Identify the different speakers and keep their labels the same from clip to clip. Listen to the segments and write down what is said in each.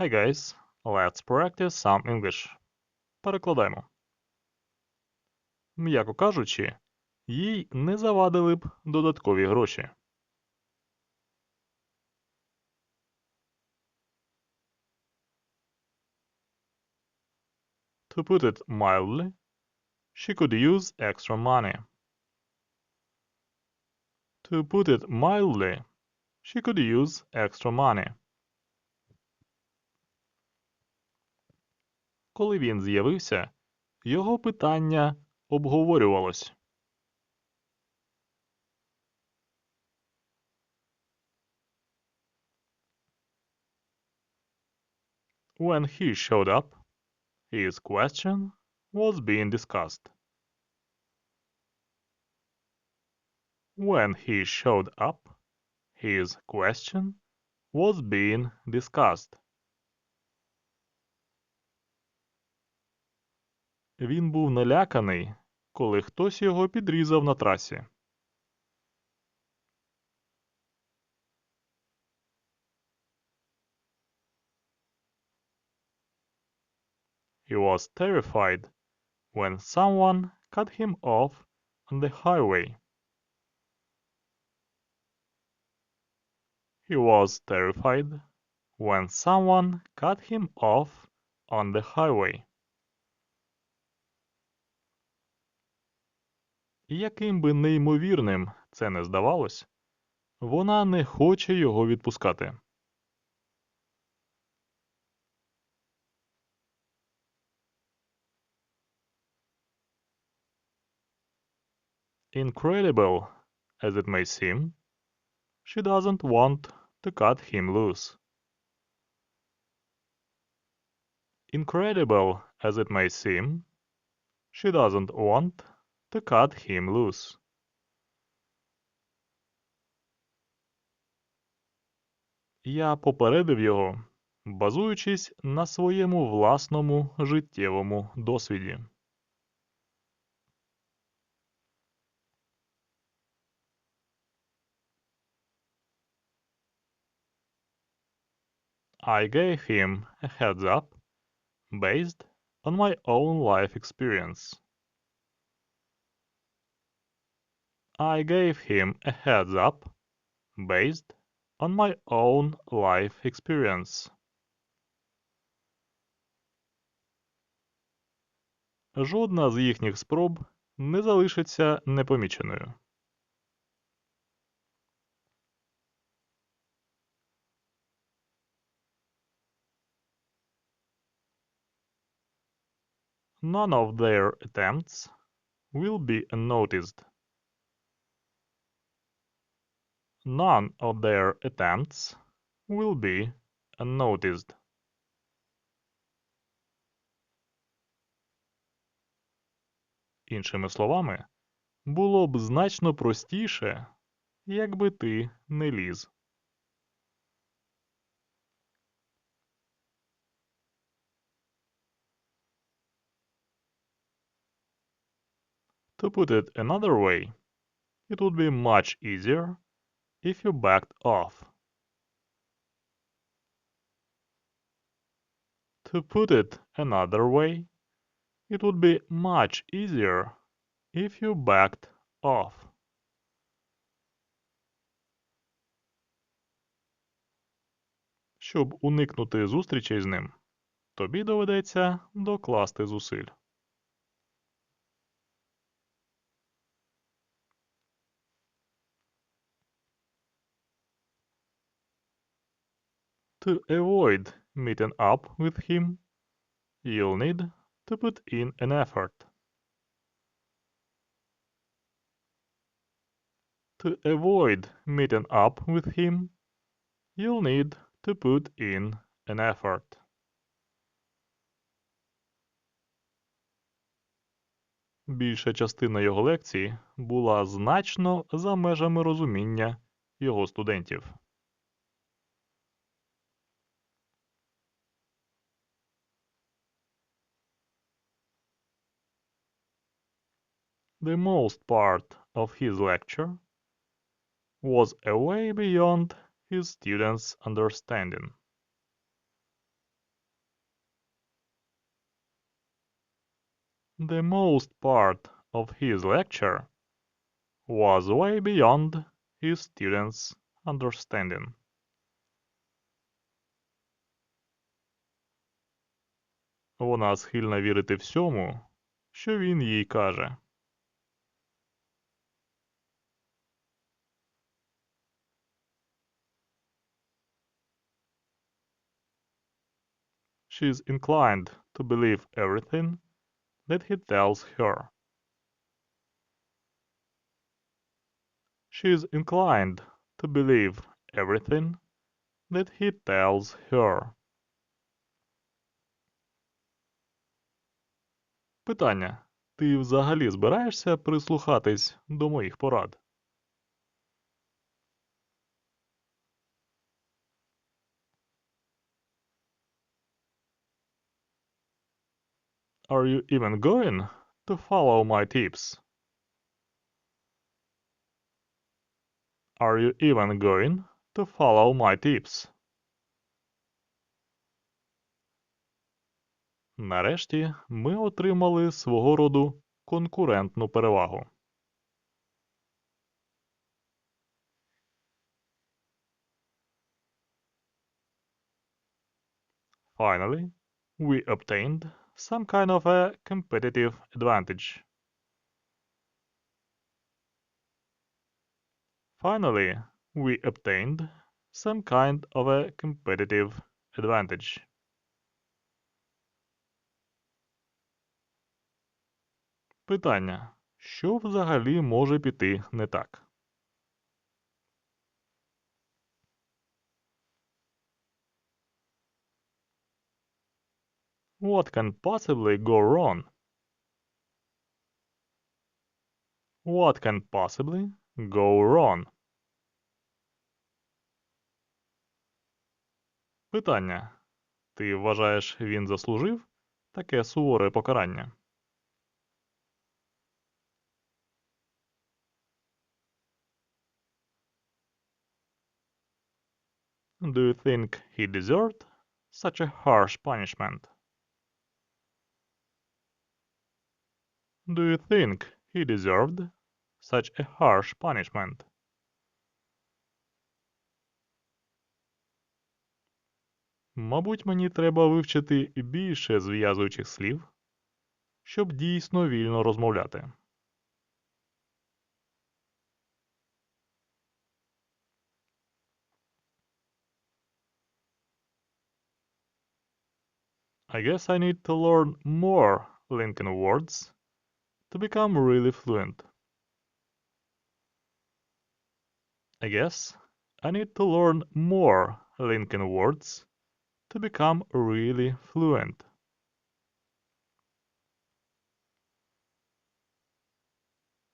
Speaker 1: Hi guys, let's practice some English. Перекладаємо. М'яко кажучи, їй не завадили б додаткові гроші. To put it mildly, she could use extra money. To put it mildly, she could use extra money. Коли він з'явився, його питання обговорювалось. When he showed up, his question was being discussed. When he showed up, his question was being discussed. Він був наляканий, коли хтось його підрізав на трасі. He was terrified when someone cut him off on the highway. He was terrified when someone cut him off on the highway. Яким би неймовірним це не здавалось, вона не хоче його відпускати. Incredible as it may seem, she doesn't want to cut him loose. Incredible as it may seem, she doesn't want to cut him loose. Я попередив його, базуючись на своєму власному життєвому досвіді. I gave him a heads up based on my own life experience. I gave him a heads up based on my own life experience. Жодна з їхніх спроб не залишиться непоміченою. None of their attempts will be unnoticed. None of their attempts will be unnoticed. Іншими словами, було б значно простіше, якби ти не ліз. To put it another way, it would be much easier if you backed off. To put it another way, it would be much easier if you backed off. Щоб уникнути зустрічей з ним, тобі доведеться докласти зусиль. To avoid meeting up with him, you'll need to put in an effort. To avoid meeting up with him, you'll need to put in an effort. Більша частина його лекцій була значно за межами розуміння його студентів. The most part of his lecture was away beyond his students' understanding. The most part of his lecture was way beyond his students' understanding. Вона схильна вірити всьому, що він їй каже. She is inclined to believe everything that he tells her. She is inclined to believe everything that he tells her. Питання. Ти взагалі збираєшся прислухатись до моїх порад? Are you even going to follow my tips? Are you even going to follow my tips? Нарешті ми отримали свого роду конкурентну перевагу. Finally, we obtained some kind of a competitive advantage. Finally, we obtained some kind of a competitive advantage. Питання. Що взагалі може піти не так? What can possibly go wrong? What can possibly go wrong? Питання. Ти вважаєш, він заслужив таке суворе покарання? Do you think he deserved such a harsh punishment? Do you think he deserved such a harsh punishment? Мабуть, мені треба вивчити більше зв'язуючих слів, щоб дійсно вільно розмовляти. I guess I need to learn more Lincoln words to become really fluent. I guess I need to learn more Lincoln words to become really fluent.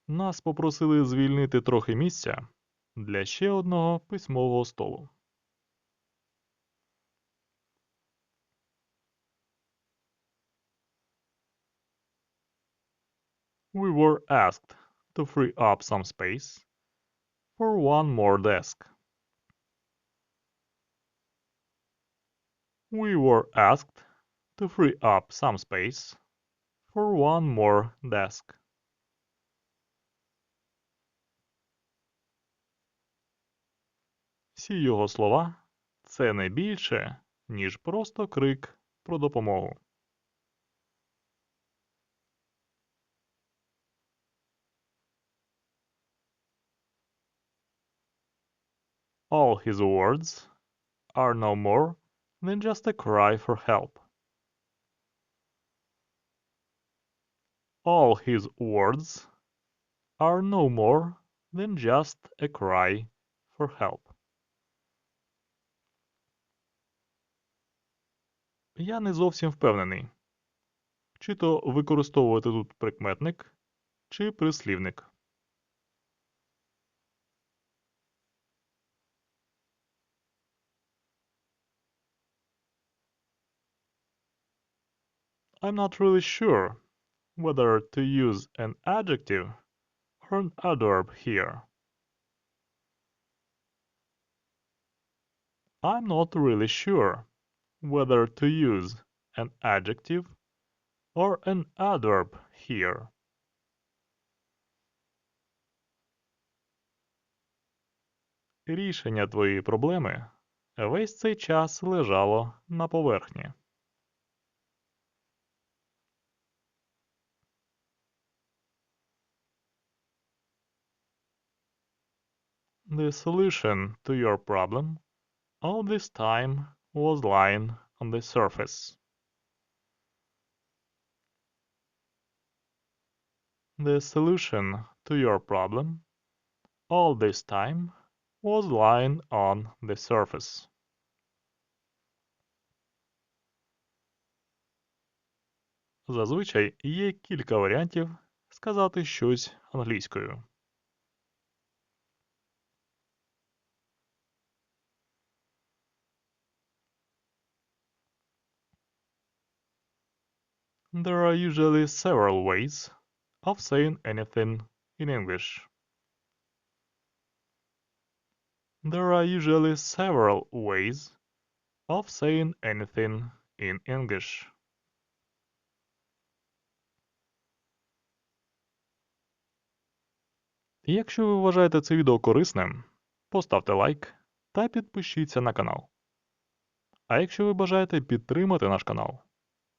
Speaker 1: Нас попросили звільнити трохи місця для ще одного письмового столу. We were asked to free up some space for one more desk. We were asked to free up some space for one more desk. Всі його слова це не більше, ніж просто крик про допомогу. All his words are no more than just a cry for help. All his words are no more than just a cry for help. Я не зовсім впевнений, чи то використовувати тут прикметник, чи прислівник. I'm not really sure whether to use an adjective or an adverb here. I'm not really sure whether to use an adjective or an adverb here. Рішення твоєї проблеми весь цей час лежало на поверхні. The solution to your problem all this time was lying on the surface. The solution to your problem all this time was lying on the surface. Зазвичай є кілька варіантів сказати щось англійською. There are usually several ways of saying anything in English. There are usually several ways of saying anything in English. Якщо ви вважаєте це відео корисним, поставте лайк та підпишіться на канал. А якщо ви бажаєте підтримати наш канал,